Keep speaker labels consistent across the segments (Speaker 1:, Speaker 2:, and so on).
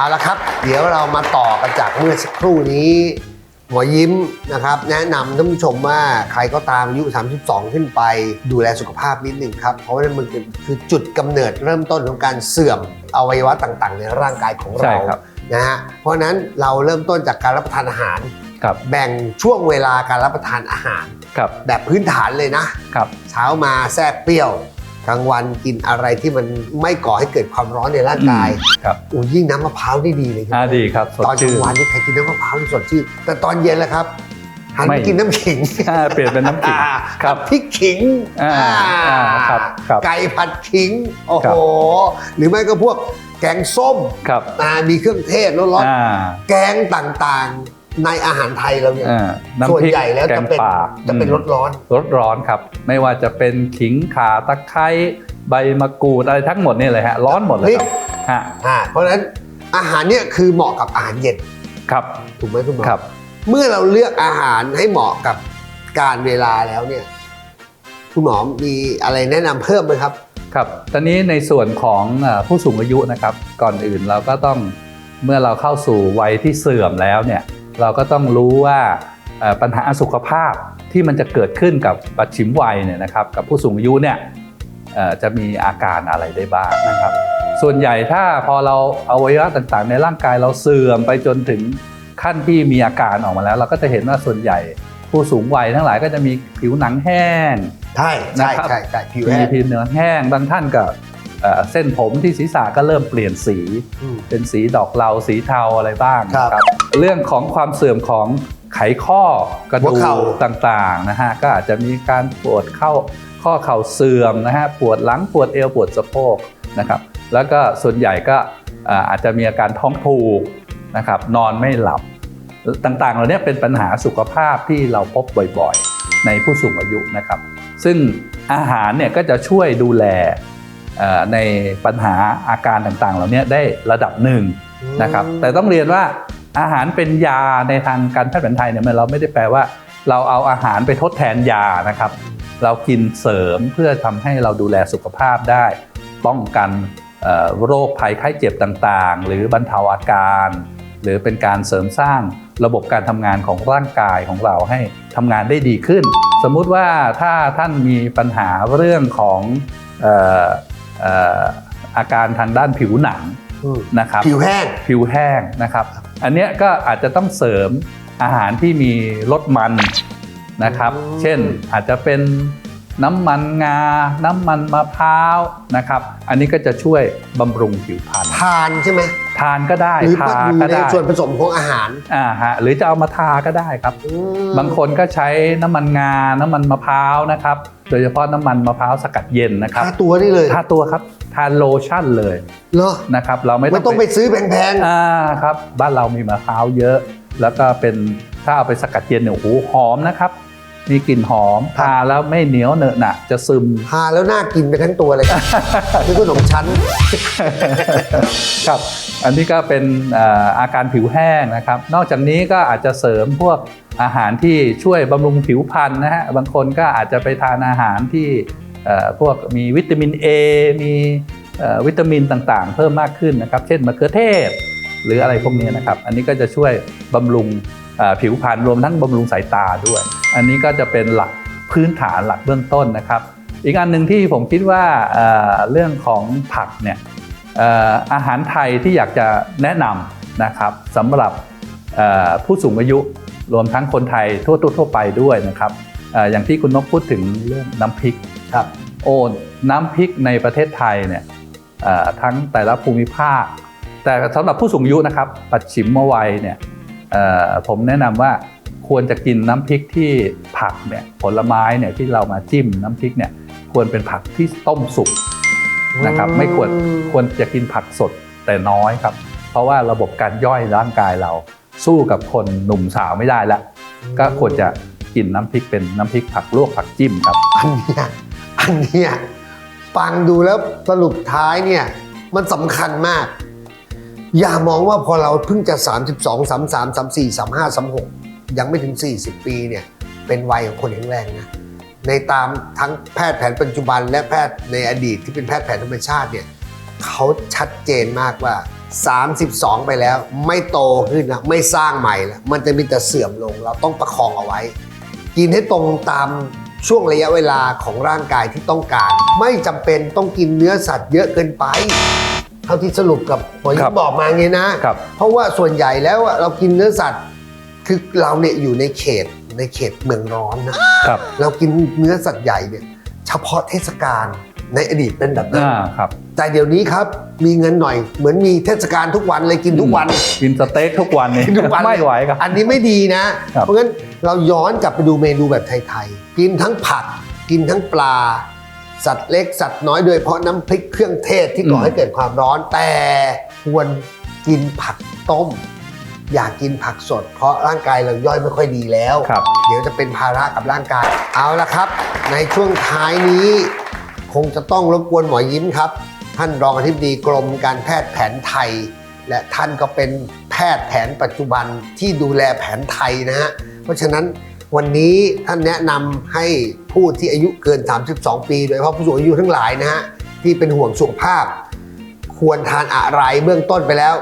Speaker 1: เอาละครับ เดี๋ยวเรามาต่อกันจากเมื่อสักครู่นี้ หมอยิ้มนะครับ แนะนำท่านผู้ชมว่าใครก็ตามอายุ 32 ขึ้นไปดูแลสุขภาพนิดหนึ่งครับ เพราะว่ามันคือจุดกำเนิดเริ่มต้นของการเสื่อมอวัยวะต่างๆ ในร่างกายของ
Speaker 2: ใช่
Speaker 1: เรา
Speaker 2: ครับ
Speaker 1: นะฮะเพราะฉะนั้นเราเริ่มต้นจากการรับประทานอาหาร
Speaker 2: ครับ
Speaker 1: แบ่งช่วงเวลาการรับประทานอาหาร
Speaker 2: ครับ
Speaker 1: แบบพื้นฐานเลยนะ
Speaker 2: ครับ
Speaker 1: เช้ามาแทรกเปรี้ยว กลางวันกินอะไรที่มันไม่ก่อให้เกิดความร้อนในร่างกาย
Speaker 2: ครับ
Speaker 1: โอ้ยิ่งน้ำมะพร้าวนี่ดีเลยค
Speaker 2: อ่า
Speaker 1: รับ
Speaker 2: ดีครับสด
Speaker 1: ตอนก
Speaker 2: ชื่
Speaker 1: ลาง
Speaker 2: น
Speaker 1: วันนี่ใครกินน้ำมะพร้าวนี่สดชื่นแต่ตอนเย็นแล้วครับหัน
Speaker 2: ไม่
Speaker 1: ไปกินน้ำขิง
Speaker 2: อ่าเปลี่ยนเป็นน้ำขิง
Speaker 1: อ่า
Speaker 2: ครับ
Speaker 1: พริกขิง
Speaker 2: อ่า
Speaker 1: อ่า
Speaker 2: อ่าครับครับ
Speaker 1: ไก่ผัดขิงโอ้
Speaker 2: ครั
Speaker 1: โห
Speaker 2: บ
Speaker 1: หรือไม่ก็พวกแกงส้ม
Speaker 2: ครับ
Speaker 1: อ่ามีเครื่องเทศร้อน
Speaker 2: อ่า
Speaker 1: ๆแกงต่างๆ ในอาหารไทยเราเนี่ย
Speaker 2: อ่าน้ำ
Speaker 1: ส่วน
Speaker 2: พริก
Speaker 1: ใหญ่แล้ว
Speaker 2: แก
Speaker 1: จะ
Speaker 2: ง
Speaker 1: เป็น
Speaker 2: ป่า
Speaker 1: จะเป็นรสร้อน
Speaker 2: รสร้อนครับ ไม่ว่าจะเป็นขิงข่าตะไคร้ใบมะกรูดอะไรทั้งหมดนี่เลยฮะร้อนหมดเลยครับฮะ
Speaker 1: อ่าเพราะฉะนั้นอาหารเนี่ยคือเหมาะกับอาหารเย็น
Speaker 2: ครับ
Speaker 1: ถูกไหมคุณหมอ
Speaker 2: ครับ
Speaker 1: เมื่อเราเลือกอาหารให้เหมาะกับการเวลาแล้วเนี่ย คุณหมอมีอะไรแนะนำเพิ่มไหมครับ
Speaker 2: ครับ ตอนนี้ในส่วนของเอ่อผู้สูงอายุนะครับ ก่อนอื่นเราก็ต้องเมื่อเราเข้าสู่วัยที่เสื่อมแล้วเนี่ย เราก็ต้องรู้ว่าเอ่อปัญหาสุขภาพที่มันจะเกิดขึ้นกับปัจฉิมวัยเนี่ยนะครับกับผู้สูงอายุเนี่ยเอ่อจะมีอาการอะไรได้บ้างนะครับ ส่วนใหญ่ถ้าพอเราอวัยวะต่างๆ ในร่างกายเราเสื่อมไปจนถึงขั้นที่มีอาการออกมาแล้ว เราก็จะเห็นว่าส่วนใหญ่ผู้สูงวัยทั้งหลายก็จะมีผิวหนังแห้ง
Speaker 1: ใช่ใช่
Speaker 2: นะครับ
Speaker 1: ใช่ใช่ผิว
Speaker 2: มี
Speaker 1: แห้ง
Speaker 2: ผิวเนื้อแห้งบางท่านก็เอ่อเส้นผมที่ศีรษะก็เริ่มเปลี่ยนสี
Speaker 1: อืม
Speaker 2: เป็นสีดอกเหลาสีเทาอะไรบ้าง
Speaker 1: ครับ
Speaker 2: นะครับ เรื่องของความเสื่อมของไขข้อกระ
Speaker 1: หั
Speaker 2: ดู
Speaker 1: วเข่า
Speaker 2: กต่างๆนะฮะก็อาจจะมีการปวดเข้าข้อเข่าเสื่อมนะฮะปวดหลังปวดเอวปวดสะโพกนะครับแล้วก็ส่วนใหญ่ก็เอ่ออาจจะมีอาการท้องผูกนะครับนอนไม่หลับต่างๆ เหล่านี้เป็นปัญหาสุขภาพที่เราพบบ่อยๆ ในผู้สูงอายุนะครับ ซึ่งอาหารเนี่ยก็จะช่วยดูแลเอ่อในปัญหาอาการต่างๆ เหล่านี้ได้ระดับหนึ่งนะครับแต่ต้องเรียนว่า อาหารเป็นยาในทางการแพทย์แผนไทยเนี่ยมันเราไม่ได้แปลว่า เราเอาอาหารไปทดแทนยานะครับ เรากินเสริมเพื่อทำให้เราดูแลสุขภาพได้ ป้องกันเอ่อโรคภัยไข้เจ็บต่างๆ หรือบรรเทาอาการ หรือเป็นการเสริมสร้างระบบการทำงานของร่างกายของเราให้ทำงานได้ดีขึ้น สมมุติว่าถ้าท่านมีปัญหาเรื่องของเอ่อเอ่ออาการทางด้านผิวหนัง
Speaker 1: อืม
Speaker 2: นะครับ
Speaker 1: ผิวแห้ง
Speaker 2: ผิวแห้งนะครับ อันเนี้ยก็อาจจะต้องเสริมอาหารที่มีรสมันนะครับ
Speaker 1: อืม
Speaker 2: เช่นอาจจะเป็นน้ำมันงา น้ำมันมะพร้าวนะครับ อันนี้ก็จะช่วยบำรุงผิวพรรณ
Speaker 1: ทานใช่ไหม
Speaker 2: ทานก็ได้
Speaker 1: หรือ
Speaker 2: ทา
Speaker 1: อยู่
Speaker 2: ก็
Speaker 1: ใน
Speaker 2: ได้
Speaker 1: ส่วนผสมของอาหาร
Speaker 2: อ่าฮะหรือจะเอามาทาก็ได้ครับ
Speaker 1: อืม
Speaker 2: บางคนก็ใช้น้ำมันงา น้ำมันมะพร้าวนะครับ โดยเฉพาะน้ำมันมะพร้าวสกัดเย็นนะครับ
Speaker 1: ทาตัวได้เลย
Speaker 2: ทาตัวครับ ทานโลชั่นเลย
Speaker 1: เหรอ
Speaker 2: นะครับเราไม่
Speaker 1: ไม่
Speaker 2: ต้
Speaker 1: ต้
Speaker 2: อ
Speaker 1: องง
Speaker 2: ไป
Speaker 1: ไปซื้อแพง
Speaker 2: อ่าครับบ้านเรามีมะพร้าวเยอะ แล้วก็เป็นถ้าเอาไปสกัดเย็นเนี่ยโอ้โหหอมนะครับมีกลิ่นหอมทาแล้วไม่เหนียวเหนอะหนะจะซึม
Speaker 1: ๆทาแล้วน่ากินไปทั้งตัวเลยครับคือขนมชั้น
Speaker 2: ครับอันนี้ก็เป็นเอ่ออาการผิวแห้งนะครับ นอกจากนี้ก็อาจจะเสริมพวกอาหารที่ช่วยบำรุงผิวพรรณนะฮะบางคนก็อาจจะไปทานอาหารที่เอ่อ พวกมีวิตามิน A มีเอ่อวิตามินต่างๆ เพิ่มมากขึ้นนะครับ เช่นมะเขือเทศ หรืออะไรพวกนี้นะครับ อันนี้ก็จะช่วยบำรุงผิวพรรณรวมทั้งบำรุงสายตาด้วย อันนี้ก็จะเป็นหลักพื้นฐานหลักเบื้องต้นนะครับ อีกอันหนึ่งที่ผมคิดว่าเรื่องของผักเนี่ยอาหารไทยที่อยากจะแนะนำนะครับสำหรับผู้สูงอายุรวมทั้งคนไทยทั่วๆทั่วไปด้วยนะครับ อ่ออย่างที่คุณนกพูดถึงเรื่องน้ำพริก
Speaker 1: ครับ
Speaker 2: โอ้น้ำพริกในประเทศไทยเนี่ยเอ่อทั้งแต่ละภูมิภาค แต่สำหรับผู้สูงอายุนะครับ ปัจฉิมวัยเนี่ยเอ่อผมแนะนำว่าควรจะกินน้ำพริกที่ผักเนี่ยผลไม้เนี่ยที่เรามาจิ้มน้ำพริกเนี่ยควรเป็นผักที่ต้มสุกนะครับไม่ควรควรจะกินผักสดแต่น้อยครับ เพราะว่าระบบการย่อยร่างกายเราสู้กับคนหนุ่มสาวไม่ได้แล้วก็ควรจะ กินน้ำพริกเป็นน้ำพริกผักลวกผักจิ้มครับ
Speaker 1: อันเนี้ยอันเนี้ยฟังดูแล้วสรุปท้ายเนี่ยมันสำคัญมาก อย่ามองว่าพอเราเพิ่งจะ 32 33 34 35 36 ยังไม่ถึง 40 ปีเนี่ยเป็นวัยของคนแข็งแรงนะในตามทั้งแพทย์แผนปัจจุบัน และแพทย์ในอดีตที่เป็นแพทย์แผนธรรมชาติเนี่ยเขาชัดเจนมากว่า 32 ไปแล้ว ไม่โตขึ้นนะไม่สร้างใหม่แล้วมันจะมีแต่เสื่อมลง เราต้องประคองเอาไว้ กินให้ตรงตามช่วงระยะเวลาของร่างกายที่ต้องการ ไม่จำเป็นต้องกินเนื้อสัตว์เยอะเกินไป เท่าที่สรุปกับหมอ
Speaker 2: ค
Speaker 1: ยิ่
Speaker 2: รั
Speaker 1: ง
Speaker 2: บ
Speaker 1: บอกมาไงนะ
Speaker 2: ครับ
Speaker 1: เพราะว่าส่วนใหญ่แล้วอะเรากินเนื้อสัตว์ คือเราเนี่ยอยู่ในเขตในเขตเมืองร้อนนะ
Speaker 2: ครับ
Speaker 1: เรากินเนื้อสัตว์ใหญ่เนี่ยเฉพาะเทศกาล ในอดีตเป็นแบบนั้น
Speaker 2: อ่าครับ
Speaker 1: แต่เดี๋ยวนี้ครับมีเงินหน่อย เหมือนมีเทศกาลทุกวันเลยกินทุกวัน
Speaker 2: กินสเต็กทุกวันนี่
Speaker 1: กินทุกวัน
Speaker 2: ไม่ไหวครับ
Speaker 1: อันนี้ไม่ดีนะ
Speaker 2: ครับ
Speaker 1: เพราะงั้นเราย้อนกลับไปดูเมนูแบบไทยๆ กินทั้งผัก กินทั้งปลา สัตว์เล็กสัตว์น้อยโดยเฉพาะน้ำพริกเครื่องเทศที่ก่อให้เกิดความร้อน แต่ควรกินผักต้ม อย่ากินผักสด เพราะร่างกายเราย่อยไม่ค่อยดีแล้ว
Speaker 2: ครับ
Speaker 1: เดี๋ยวจะเป็นภาระกับร่างกาย เอาละครับ ในช่วงท้ายนี้ คงจะต้องรบกวนหมอยิ้มครับ ท่านรองอธิบดีกรมการแพทย์แผนไทย และท่านก็เป็นแพทย์แผนปัจจุบันที่ดูแลแผนไทยนะฮะเพราะฉะนั้นวันนี้ท่านแนะนำให้ผู้ที่อายุเกิน 32 ปี โดยเฉพาะผู้สูงอายุทั้งหลายนะฮะที่เป็นห่วงสุขภาพ ควรทานอะไรเบื้องต้นไปแล้ว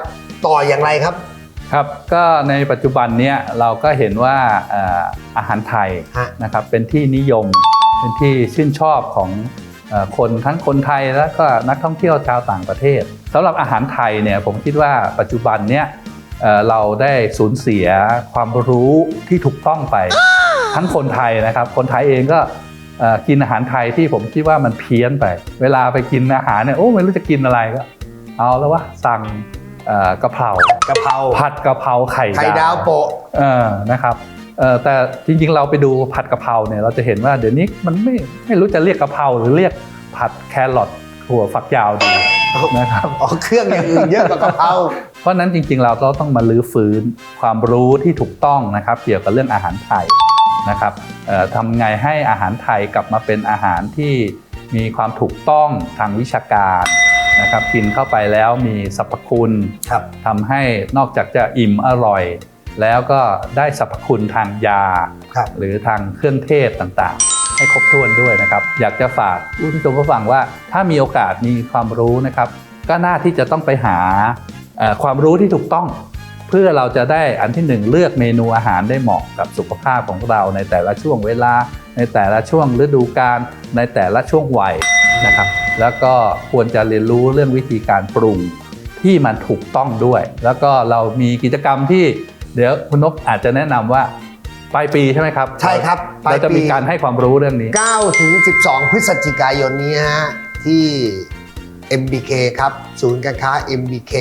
Speaker 1: ต่ออย่างไรครับ
Speaker 2: ครับก็ในปัจจุบันเนี้ยเราก็เห็นว่าเอ่ออาหารไทย
Speaker 1: ฮะ
Speaker 2: นะครับเป็นที่นิยมเป็นที่ชื่นชอบของเอ่อ คนทั้งคนไทยแล้วก็นักท่องเที่ยวชาวต่างประเทศสำหรับอาหารไทยเนี่ยผมคิดว่าปัจจุบันเนี้ยเอ่อเราได้สูญเสียความรู้ที่ถูกต้องไป ทั้งคนไทยนะครับ คนไทยเองก็เอ่อกินอาหารไทยที่ผมคิดว่ามันเพี้ยนไป เวลาไปกินอาหารเนี่ยโอ้ไม่รู้จะกินอะไรก็ เอาแล้วว่าสั่งเอ่อกะเพรากะ
Speaker 1: เพรา
Speaker 2: ผัดกะเพราไข่
Speaker 1: ไข่ดาวโปะ
Speaker 2: เออนะครับเออ แต่จริงๆเราไปดูผัดกะเพราเนี่ยเราจะเห็นว่าเดี๋ยวนี้มันไม่ไม่รู้จะเรียกกะเพราหรือเรียกผัดแครอทถั่วฝักยาวดีนะครับ
Speaker 1: อ๋อเครื่องอย่างอื่นเยอะกว่ากะเพรา
Speaker 2: เพราะฉะนั้นจริงๆเราเราต้องมาลื้อฟื้นความรู้ที่ถูกต้องนะครับ เกี่ยวกับเรื่องอาหารไทยนะครับเอ่อทำไงให้อาหารไทยกลับมาเป็นอาหารที่มีความถูกต้องทางวิชาการนะครับกินเข้าไปแล้วมีสรรพคุณ
Speaker 1: ครับ
Speaker 2: ทำให้นอกจากจะอิ่มอร่อย แล้วก็ได้สรรพคุณทางยา
Speaker 1: ครับ
Speaker 2: หรือทางเครื่องเทศต่างๆ ให้ครบถ้วนด้วยนะครับ อยากจะฝากผู้ชมผู้ฟังว่าถ้ามีโอกาสมีความรู้นะครับ ก็น่าที่จะต้องไปหาเอ่อความรู้ที่ถูกต้อง เพื่อเราจะได้อันที่หนึ่งเลือกเมนูอาหารได้เหมาะกับสุขภาพของเราในแต่ละช่วงเวลา ในแต่ละช่วงฤดูกาลในแต่ละช่วงวัยนะครับ แล้วก็ควรจะเรียนรู้เรื่องวิธีการปรุงที่มันถูกต้องด้วย แล้วก็เรามีกิจกรรมที่ เดี๋ยวคุณนกอาจจะแนะนำว่าปลายปีใช่ไหมครับ
Speaker 1: ใช่ครับปลายปี
Speaker 2: เราจะมีการให้ความรู้เรื่องนี้
Speaker 1: 9ถึง12 พฤศจิกายนนี้ฮะที่ MBK ครับ ศูนย์การค้า MBK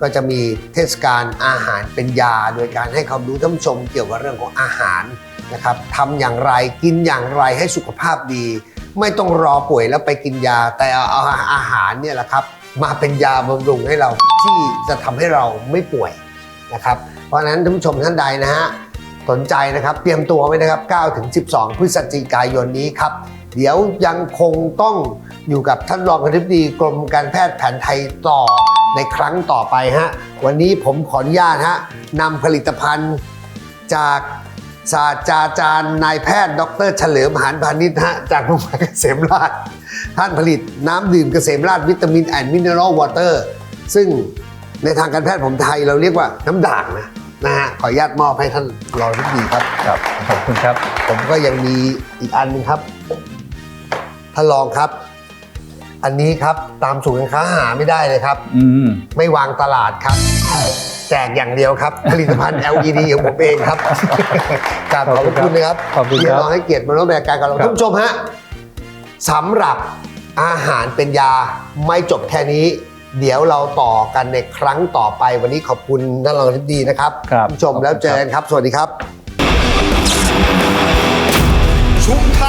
Speaker 1: ก็จะมีเทศกาลอาหารเป็นยา โดยการให้ความรู้ท่านผู้ชมเกี่ยวกับเรื่องของอาหารนะครับทำอย่างไรกินอย่างไรให้สุขภาพดี ไม่ต้องรอป่วยแล้วไปกินยา แต่เอาเอาอาหารเนี่ยแหละครับ มาเป็นยาบำรุงให้เราที่จะทำให้เราไม่ป่วย นะครับเพราะฉะนั้นท่านผู้ชมท่านใดนะฮะสนใจนะครับเตรียมตัวไว้นะครับ9ถึง12 พฤศจิกายนนี้ครับ เดี๋ยวยังคงต้องอยู่กับท่านรองอธิบดีกรมการแพทย์แผนไทยต่อในครั้งต่อไปฮะวันนี้ผมขออนุญาตฮะนำผลิตภัณฑ์จากศาสตราจารย์นายแพทย์ ดรเฉลิมหานพานิชฮะจากโรงพยาบาลเกษมราชท่านผลิตน้ำดื่มเกษมราชวิตามินแอนด์มินเนอรัลวอเตอร์ซึ่ง ในทางการแพทย์ผมไทยเราเรียกว่าน้ำด่างนะนะฮะขออนุญาตมอบให้ท่านรองอธิบดีครับ
Speaker 2: ครับขอบคุณครับ
Speaker 1: ผมก็ยังมีอีกอันหนึงครับท่านรองครับ อันนี้ครับตามศูนย์การค้าหาไม่ได้เลยครับ
Speaker 2: อืม
Speaker 1: ไม่วางตลาดครับ แจกอย่างเดียวครับ ผลิตภัณฑ์ LED ของผมเองครับกราบขอบพระคุณนะครับ
Speaker 2: ขอบคุณ
Speaker 1: ที่
Speaker 2: ครับ
Speaker 1: เราให้เกียรติมาร่วมรายการกับเรา
Speaker 2: ครับ
Speaker 1: ท่านผู้ชมฮะสำหรับอาหารเป็นยาไม่จบแค่นี้ เดี๋ยวเราต่อกันในครั้งต่อไปวันนี้ขอบคุณท่านรองอธิบดีนะครับ
Speaker 2: ครับ
Speaker 1: ท่านผู้ชมแล้วเจอกันครับ สวัสดีครับ
Speaker 3: ชุมท